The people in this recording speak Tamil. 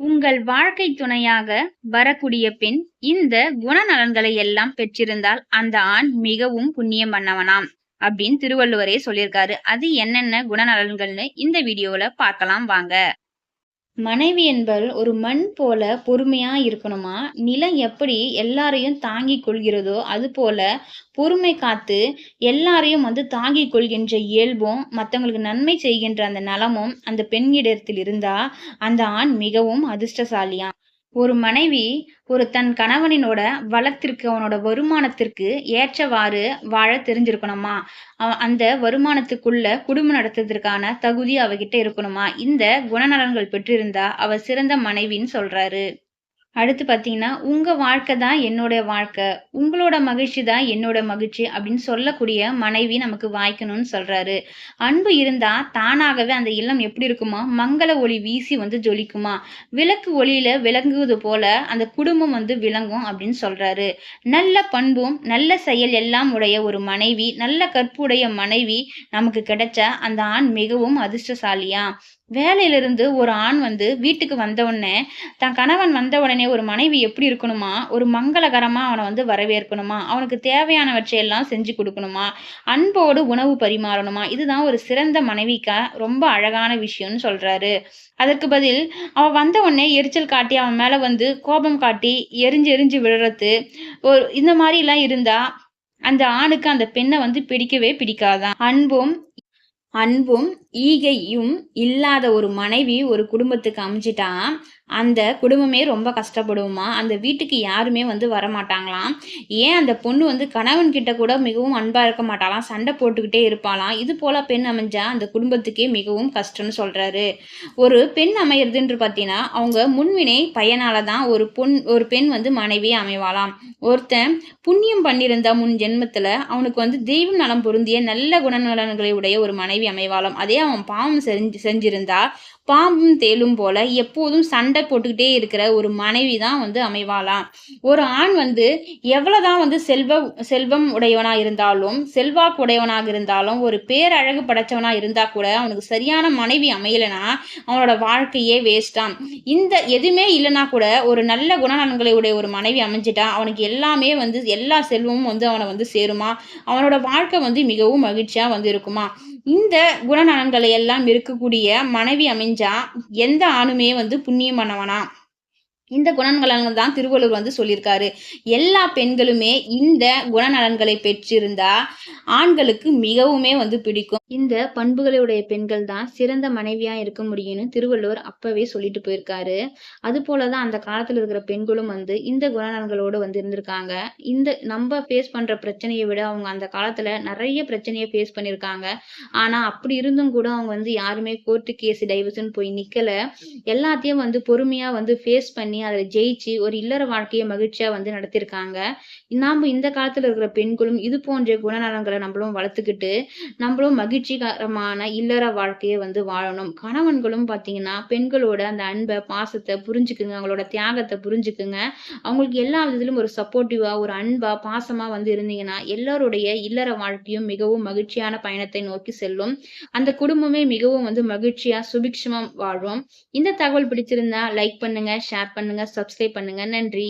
உங்கள் வாழ்க்கை துணையாக வரக்கூடிய பெண் இந்த குணநலன்களை எல்லாம் பெற்றிருந்தால் அந்த ஆண் மிகவும் புண்ணியம் பண்ணவனாம் அப்படின்னு திருவள்ளுவரே சொல்லியிருக்காரு. அது என்னென்ன குணநலன்கள்னு இந்த வீடியோல பார்க்கலாம் வாங்க. மனைவி என்பவள் ஒரு மண் போல பொறுமையா இருக்கணுமா? நிலம் எப்படி எல்லாரையும் தாங்கிக் கொள்கிறதோ அது போல பொறுமை காத்து எல்லாரையும் வந்து தாங்கிக் கொள்கின்ற இயல்பும் மற்றவங்களுக்கு நன்மை செய்கின்ற அந்த நலமும் அந்த பெண்ணிடத்தில் இருந்தா அந்த ஆண் மிகவும் அதிர்ஷ்டசாலியாம். ஒரு மனைவி ஒரு தன் கணவனினோட வளத்திற்கு அவனோட வருமானத்திற்கு ஏற்றவாறு வாழ தெரிஞ்சிருக்கணுமா? அந்த வருமானத்துக்குள்ள குடும்பம் நடத்துறதுக்கான தகுதி அவகிட்ட இருக்கணுமா? இந்த குணநலன்கள் பெற்றிருந்தா அவ சிறந்த மனைவின்னு சொல்றாரு. அடுத்து பார்த்தீங்கன்னா உங்கள் வாழ்க்கை தான் என்னுடைய வாழ்க்கை. உங்களோட மகிழ்ச்சி தான் என்னோட மகிழ்ச்சி அப்படின்னு சொல்லக்கூடிய மனைவி நமக்கு வாய்க்கணும்னு சொல்கிறாரு அன்பு இருந்தால் தானாகவே அந்த இல்லம் எப்படி இருக்குமா? மங்கள ஒளி வீசி வந்து ஜொலிக்குமா? விளக்கு ஒளியில் விளங்குவது போல அந்த குடும்பம் வந்து விளங்கும் அப்படின்னு சொல்கிறாரு நல்ல பண்பும் நல்ல செயல் எல்லாம் உடைய ஒரு மனைவி நல்ல கற்புடைய மனைவி நமக்கு கிடைச்ச அந்த ஆண் மிகவும் அதிர்ஷ்டசாலியா? வேலையிலிருந்து ஒரு ஆண் வந்து வீட்டுக்கு வந்த உடனே தன் கணவன் வந்த உடனே ஒரு மனைவி எப்படி இருக்கணுமா? ஒரு மங்களகரமாக அவனை வந்து வரவேற்கணுமா? அவனுக்கு தேவையானவற்றை எல்லாம் செஞ்சு கொடுக்கணுமா? அன்போடு உணவு பரிமாறணுமா? இதுதான் ஒரு சிறந்த மனைவிக்கா ரொம்ப அழகான விஷயம்னு சொல்கிறாரு அதற்கு பதில் அவன் வந்த உடனே எரிச்சல் காட்டி அவன் மேலே வந்து கோபம் காட்டி எரிஞ்சு எரிஞ்சு விழுறது. ஒரு இந்த மாதிரிலாம் இருந்தால் அந்த ஆணுக்கு அந்த பெண்ணை வந்து பிடிக்கவே பிடிக்காதான் அன்பும் அன்பும் ஈகையும் இல்லாத ஒரு மனைவி ஒரு குடும்பத்துக்கு அமைஞ்சிட்டா அந்த குடும்பமே ரொம்ப கஷ்டப்படுமா அந்த வீட்டுக்கு யாருமே வந்து வரமாட்டாங்களாம். ஏன் அந்த பொண்ணு வந்து கணவன் கிட்ட கூட மிகவும் அன்பாக இருக்க மாட்டாலாம் சண்டை போட்டுக்கிட்டே இருப்பாளாம். இது போல பெண் அமைஞ்சா அந்த குடும்பத்துக்கே மிகவும் கஷ்டம்னு சொல்கிறாரு ஒரு பெண் அமையிறதுன்று பார்த்தீங்கன்னா அவங்க முன்வினை பையனால தான் ஒரு பொன் ஒரு பெண் வந்து மனைவியை அமைவாளாம். ஒருத்தன் புண்ணியம் பண்ணியிருந்தா முன் ஜென்மத்தில் அவனுக்கு வந்து தெய்வம் நலம் பொருந்திய நல்ல குணநலன்களை உடைய ஒரு மனைவி அமைவாளாம். அதே அவன் பாவம் செஞ்சு செஞ்சிருந்தா பாம்பும் தேலும் போல எப்போதும் சண்டை போட்டுக்கிட்டே இருக்கிற ஒரு மனைவி தான் வந்து அமைவாளாம் ஒரு ஆண் வந்து எவ்வளவுதான் வந்து செல்வ செல்வம் உடையவனாக இருந்தாலும் செல்வாக்கு உடையவனாக இருந்தாலும் ஒரு பேரழகு படைச்சவனாக இருந்தால் கூட அவனுக்கு சரியான மனைவி அமையலைன்னா அவனோட வாழ்க்கையே வேஸ்டாம் இந்த எதுவுமே இல்லைனா கூட ஒரு நல்ல குணநலன்களை உடைய ஒரு மனைவி அமைஞ்சிட்டா அவனுக்கு எல்லாமே வந்து எல்லா செல்வமும் வந்து அவனை வந்து சேருமா? அவனோட வாழ்க்கை வந்து மிகவும் மகிழ்ச்சியாக வந்து இருக்குமா? இந்த குணநலன்களை எல்லாம் இருக்கக்கூடிய மனைவி அமைஞ்சா எந்த ஆணுமே வந்து புண்ணியம் பண்ணவனா இந்த குணநலன்கள் தான் திருவள்ளுவர் வந்து சொல்லியிருக்காரு. எல்லா பெண்களுமே இந்த குணநலன்களை பெற்றிருந்தா ஆண்களுக்கு மிகவுமே வந்து பிடிக்கும். இந்த பண்புகளுடைய பெண்கள் தான் சிறந்த மனைவியா இருக்க முடியும்னு திருவள்ளுவர் அப்பவே சொல்லிட்டு போயிருக்காரு. அது போலதான் அந்த காலத்துல இருக்கிற பெண்களும் வந்து இந்த குணநலன்களோடு வந்து இருந்திருக்காங்க. இந்த நம்ம ஃபேஸ் பண்ற பிரச்சனையை விட அவங்க அந்த காலத்துல நிறைய பிரச்சனையை ஃபேஸ் பண்ணியிருக்காங்க. ஆனா அப்படி இருந்தும் கூட அவங்க வந்து யாருமே கோர்ட்டு கேஸ் டைவர்ஸ்ன்னு போய் நிக்கல. எல்லாத்தையும் வந்து பொறுமையா வந்து ஃபேஸ் பண்ணி அதில் ஜெயிச்சு ஒரு இல்லற வாழ்க்கையை மகிழ்ச்சியாக வந்து நடத்தியிருக்காங்க நாம் இந்த காலத்தில் இருக்கிற பெண்களும் இது போன்ற குணநலங்களை நம்மளும் வளர்த்துக்கிட்டு நம்மளும் மகிழ்ச்சிகரமான இல்லற வாழ்க்கையை வந்து வாழணும். கணவன்களும் பார்த்தீங்கன்னா பெண்களோட அந்த அன்பை பாசத்தை புரிஞ்சுக்குங்க. அவங்களோட தியாகத்தை புரிஞ்சுக்குங்க. அவங்களுக்கு எல்லா விதத்திலும் ஒரு சப்போர்ட்டிவா ஒரு அன்பாக பாசமாக வந்து இருந்தீங்கன்னா எல்லாருடைய இல்லற வாழ்க்கையும் மிகவும் மகிழ்ச்சியான பயணத்தை நோக்கி செல்லும். அந்த குடும்பமே மிகவும் வந்து மகிழ்ச்சியாக சுபிக்ஷமா வாழும். இந்த தகவல் பிடிச்சிருந்தா லைக் பண்ணுங்க ஷேர் பண்ணுங்க. சப்ஸ்கிரைப் பண்ணுங்க. நன்றி.